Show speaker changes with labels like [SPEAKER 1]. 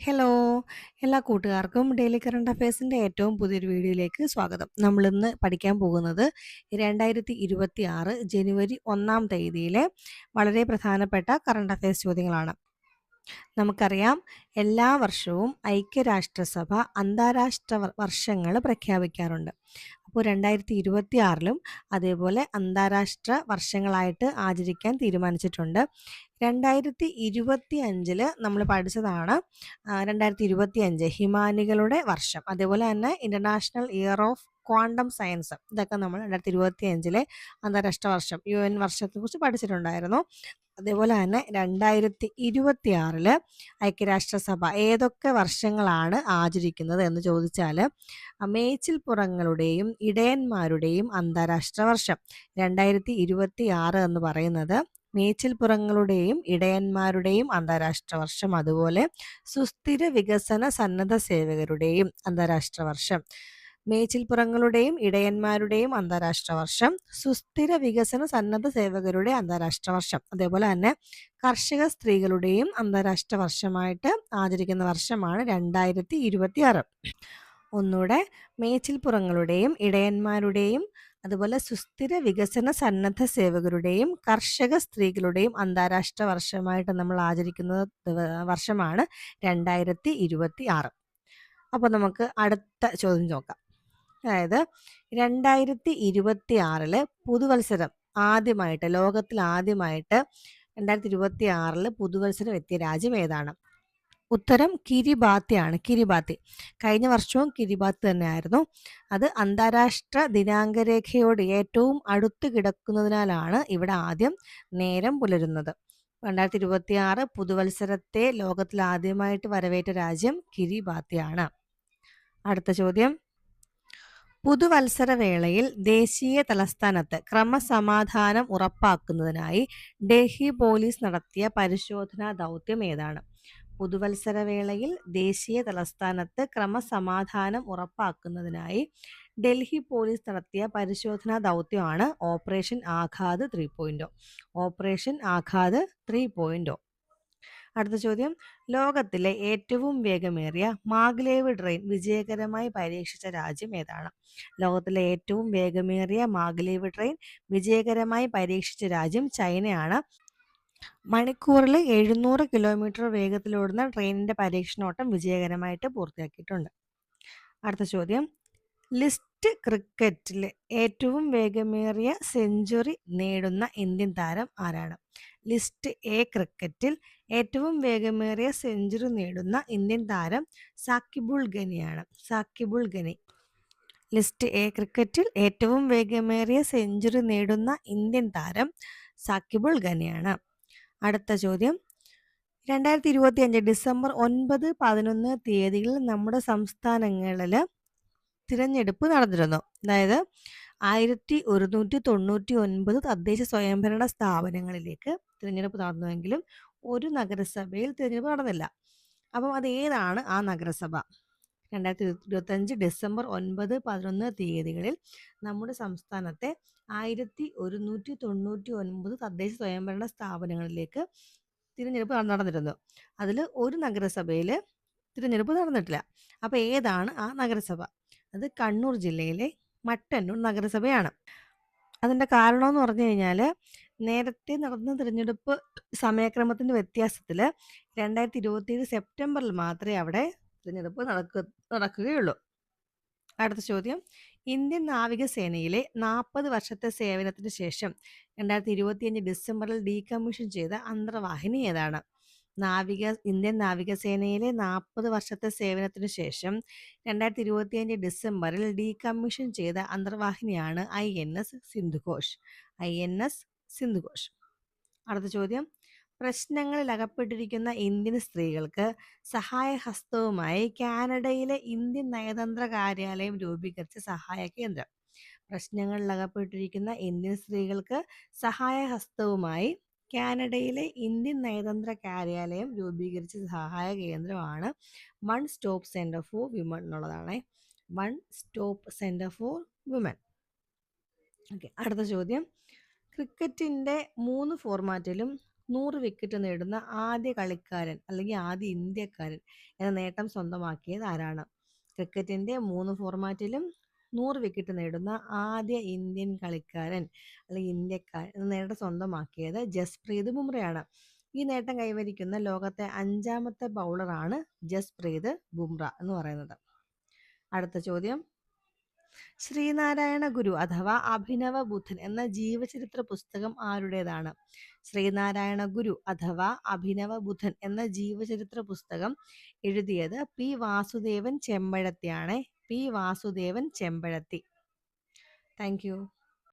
[SPEAKER 1] Hello! എല്ലാ കൂട്ടുകാർക്കും daily current അഫയേഴ്സിന്റെ ഏറ്റവും പുതിയൊരു വീഡിയോയിലേക്ക് സ്വാഗതം. നമ്മളിന്ന് പഠിക്കാൻ പോകുന്നത് 2026 ജനുവരി 1-ാം തീയതിയിലെ വളരെ പ്രധാനപ്പെട്ട കറണ്ട് അഫയേഴ്സ് ചോദ്യങ്ങളാണ്. നമുക്കറിയാം എല്ലാ വർഷവും ഐക്യരാഷ്ട്രസഭ അന്താരാഷ്ട്ര വർഷങ്ങൾ പ്രഖ്യാപിക്കാറുണ്ട്. അപ്പോൾ 2026ലും അതേപോലെ അന്താരാഷ്ട്ര വർഷങ്ങളായിട്ട് ആചരിക്കാൻ തീരുമാനിച്ചിട്ടുണ്ട്. 2025ൽ നമ്മൾ പഠിച്ചതാണ് രണ്ടായിരത്തി ഇരുപത്തി അഞ്ച് ഹിമാനികളുടെ വർഷം. അതേപോലെ തന്നെ international year of quantum science ഇതൊക്കെ നമ്മൾ 2025ലെ അന്താരാഷ്ട്ര വർഷം യു യുഎൻ വർഷത്തെക്കുറിച്ച് പഠിച്ചിട്ടുണ്ടായിരുന്നു. അതേപോലെ തന്നെ 2026ൽ ഐക്യരാഷ്ട്രസഭ ഏതൊക്കെ വർഷങ്ങളാണ് ആചരിക്കുന്നത് എന്ന് ചോദിച്ചാൽ മേച്ചിൽപ്പുറങ്ങളുടെയും ഇടയന്മാരുടെയും അന്താരാഷ്ട്ര വർഷം. 2026 എന്ന് പറയുന്നത് മേച്ചിൽപ്പുറങ്ങളുടെയും ഇടയന്മാരുടെയും അന്താരാഷ്ട്ര വർഷം. അതുപോലെ സുസ്ഥിര വികസന സന്നദ്ധ സേവകരുടെയും അന്താരാഷ്ട്ര വർഷം. മേച്ചിൽപ്പുറങ്ങളുടെയും ഇടയന്മാരുടെയും അന്താരാഷ്ട്ര വർഷം. സുസ്ഥിര വികസന സന്നദ്ധ സേവകരുടെ അന്താരാഷ്ട്ര വർഷം. അതേപോലെ തന്നെ കർഷക സ്ത്രീകളുടെയും അന്താരാഷ്ട്ര വർഷമായിട്ട് ആചരിക്കുന്ന വർഷമാണ് രണ്ടായിരത്തി 2026. ഒന്നൂടെ മേച്ചിൽപ്പുറങ്ങളുടെയും ഇടയന്മാരുടെയും അതുപോലെ സുസ്ഥിര വികസന സന്നദ്ധ സേവകരുടെയും കർഷക സ്ത്രീകളുടെയും അന്താരാഷ്ട്ര വർഷമായിട്ട് നമ്മൾ ആചരിക്കുന്ന വർഷമാണ് രണ്ടായിരത്തി ഇരുപത്തി ആറ് അപ്പോൾ നമുക്ക് അടുത്ത ചോദ്യം നോക്കാം. അതായത് 2026ൽ പുതുവത്സരം ആദ്യമായിട്ട് ലോകത്തിൽ ആദ്യമായിട്ട് 2026ൽ പുതുവത്സരം എത്തിയ രാജ്യം ഏതാണ്? ഉത്തരം കിരിബാത്തിയാണ്. കിരിബാത്തി. കഴിഞ്ഞ വർഷവും കിരിബാത്തി തന്നെയായിരുന്നു. അത് അന്താരാഷ്ട്ര ദിനാങ്കരേഖയോട് ഏറ്റവും അടുത്ത് കിടക്കുന്നതിനാലാണ് ഇവിടെ ആദ്യം നേരം പുലരുന്നത്. 2026 പുതുവത്സരത്തെ ലോകത്തിൽ ആദ്യമായിട്ട് വരവേറ്റ രാജ്യം കിരിബാത്തിയാണ്. അടുത്ത ചോദ്യം. പുതുവത്സര വേളയിൽ ദേശീയ തലസ്ഥാനത്ത് ക്രമസമാധാനം ഉറപ്പാക്കുന്നതിനായി ഡൽഹി പോലീസ് നടത്തിയ പരിശോധനാ ദൗത്യം ഏതാണ്? പുതുവത്സര വേളയിൽ ദേശീയ തലസ്ഥാനത്ത് ക്രമസമാധാനം ഉറപ്പാക്കുന്നതിനായി ഡൽഹി പോലീസ് നടത്തിയ പരിശോധനാ ദൗത്യമാണ് ഓപ്പറേഷൻ ആഘാത് 3.0. ഓപ്പറേഷൻ ആഘാത് 3.0. അടുത്ത ചോദ്യം. ലോകത്തിലെ ഏറ്റവും വേഗമേറിയ മാഗ്ലേവ് ട്രെയിൻ വിജയകരമായി പരീക്ഷിച്ച രാജ്യം ഏതാണ്? ലോകത്തിലെ ഏറ്റവും വേഗമേറിയ മാഗ്ലേവ് ട്രെയിൻ വിജയകരമായി പരീക്ഷിച്ച രാജ്യം ചൈനയാണ്. മണിക്കൂറിൽ 700 കിലോമീറ്റർ വേഗത്തിലോടുന്ന ട്രെയിനിന്റെ പരീക്ഷണോട്ടം വിജയകരമായിട്ട് പൂർത്തിയാക്കിയിട്ടുണ്ട്. അടുത്ത ചോദ്യം. ലിസ്റ്റ് ക്രിക്കറ്റിൽ ഏറ്റവും വേഗമേറിയ സെഞ്ചുറി നേടുന്ന ഇന്ത്യൻ താരം ആരാണ്? ലിസ്റ്റ് എ ക്രിക്കറ്റിൽ ഏറ്റവും വേഗമേറിയ സെഞ്ചുറി നേടുന്ന ഇന്ത്യൻ താരം സാക്കിബുൾ ഗനിയാണ്. സാക്കിബുൾ ഗനി. ലിസ്റ്റ് എ ക്രിക്കറ്റിൽ ഏറ്റവും വേഗമേറിയ സെഞ്ചുറി നേടുന്ന ഇന്ത്യൻ താരം സാക്കിബുൾ ഗനിയാണ്. അടുത്ത ചോദ്യം. 2025 ഡിസംബർ 9, 11 തീയതികളിൽ നമ്മുടെ സംസ്ഥാനങ്ങളിൽ തിരഞ്ഞെടുപ്പ് നടന്നിരുന്നു. അതായത് 1199 തദ്ദേശ സ്വയംഭരണ സ്ഥാപനങ്ങളിലേക്ക് തിരഞ്ഞെടുപ്പ് നടന്നുവെങ്കിലും ഒരു നഗരസഭയിൽ തിരഞ്ഞെടുപ്പ് നടന്നില്ല. അപ്പം അത് ഏതാണ് ആ നഗരസഭ? 2025 ഡിസംബർ 9, 11 തീയതികളിൽ നമ്മുടെ സംസ്ഥാനത്തെ 1199 തദ്ദേശ സ്വയംഭരണ സ്ഥാപനങ്ങളിലേക്ക് തിരഞ്ഞെടുപ്പ് നടന്നിരുന്നു. അതിൽ ഒരു നഗരസഭയിൽ തിരഞ്ഞെടുപ്പ് നടന്നിട്ടില്ല. അപ്പോൾ ഏതാണ് ആ നഗരസഭ? അത് കണ്ണൂർ ജില്ലയിലെ മട്ടന്നൂർ നഗരസഭയാണ്. അതിന്റെ കാരണമെന്ന് പറഞ്ഞു കഴിഞ്ഞാൽ നേരത്തെ നടന്ന തിരഞ്ഞെടുപ്പ് സമയക്രമത്തിന്റെ സമയക്രമത്തിന്റെ ഇരുപത്തി 2027 സെപ്റ്റംബറിൽ മാത്രമേ അവിടെ തിരഞ്ഞെടുപ്പ് നടക്കു നടക്കുകയുള്ളൂ. അടുത്ത ചോദ്യം. ഇന്ത്യൻ നാവികസേനയിലെ 40 വർഷത്തെ സേവനത്തിന് ശേഷം 2025 ഡിസംബറിൽ ഡീകമ്മീഷൻ ചെയ്ത അന്തർവാഹിനി ഏതാണ്? നാവിക ഇന്ത്യൻ നാവികസേനയിലെ 40 വർഷത്തെ സേവനത്തിന് ശേഷം 2025 ഡിസംബറിൽ ഡീകമ്മീഷൻ ചെയ്ത അന്തർവാഹിനിയാണ് I N S Sindhughosh. I N S Sindhughosh. അടുത്ത ചോദ്യം. പ്രശ്നങ്ങളിൽ അകപ്പെട്ടിരിക്കുന്ന ഇന്ത്യൻ സ്ത്രീകൾക്ക് സഹായഹസ്തവുമായി കാനഡയിലെ ഇന്ത്യൻ നയതന്ത്ര കാര്യാലയം രൂപീകരിച്ച സഹായ കേന്ദ്രം. പ്രശ്നങ്ങളിൽ അകപ്പെട്ടിരിക്കുന്ന ഇന്ത്യൻ സ്ത്രീകൾക്ക് സഹായഹസ്തവുമായി കാനഡയിലെ ഇന്ത്യൻ നയതന്ത്ര കാര്യാലയം രൂപീകരിച്ച സഹായ കേന്ദ്രമാണ് one stop centre for women എന്നുള്ളതാണ് one stop centre for women. Okay. അടുത്ത ചോദ്യം. ക്രിക്കറ്റിന്റെ മൂന്ന് ഫോർമാറ്റിലും നൂറ് വിക്കറ്റ് നേടുന്ന ആദ്യ കളിക്കാരൻ അല്ലെങ്കിൽ ആദ്യ ഇന്ത്യക്കാരൻ എന്ന നേട്ടം സ്വന്തമാക്കിയത് ആരാണ്? ക്രിക്കറ്റിന്റെ മൂന്ന് ഫോർമാറ്റിലും നൂറ് വിക്കറ്റ് നേടുന്ന ആദ്യ ഇന്ത്യൻ കളിക്കാരൻ അല്ലെങ്കിൽ ഇന്ത്യക്കാരൻ എന്ന നേട്ടം സ്വന്തമാക്കിയത് ജസ്പ്രീത് ബുംറയാണ്. ഈ നേട്ടം കൈവരിക്കുന്ന ലോകത്തെ അഞ്ചാമത്തെ ബൗളറാണ് ജസ്പ്രീത് ബുംറ എന്ന് പറയുന്നത്. അടുത്ത ചോദ്യം. ശ്രീനാരായണ ഗുരു അഥവാ അഭിനവ ബുദ്ധൻ എന്ന ജീവചരിത്ര പുസ്തകം ആരുടേതാണ്? ശ്രീനാരായണ ഗുരു അഥവാ അഭിനവ ബുദ്ധൻ എന്ന ജീവചരിത്ര പുസ്തകം എഴുതിയത് പി വാസുദേവൻ ചെമ്പഴത്തിയാണ്. പി വാസുദേവൻ ചെമ്പഴത്തി. താങ്ക്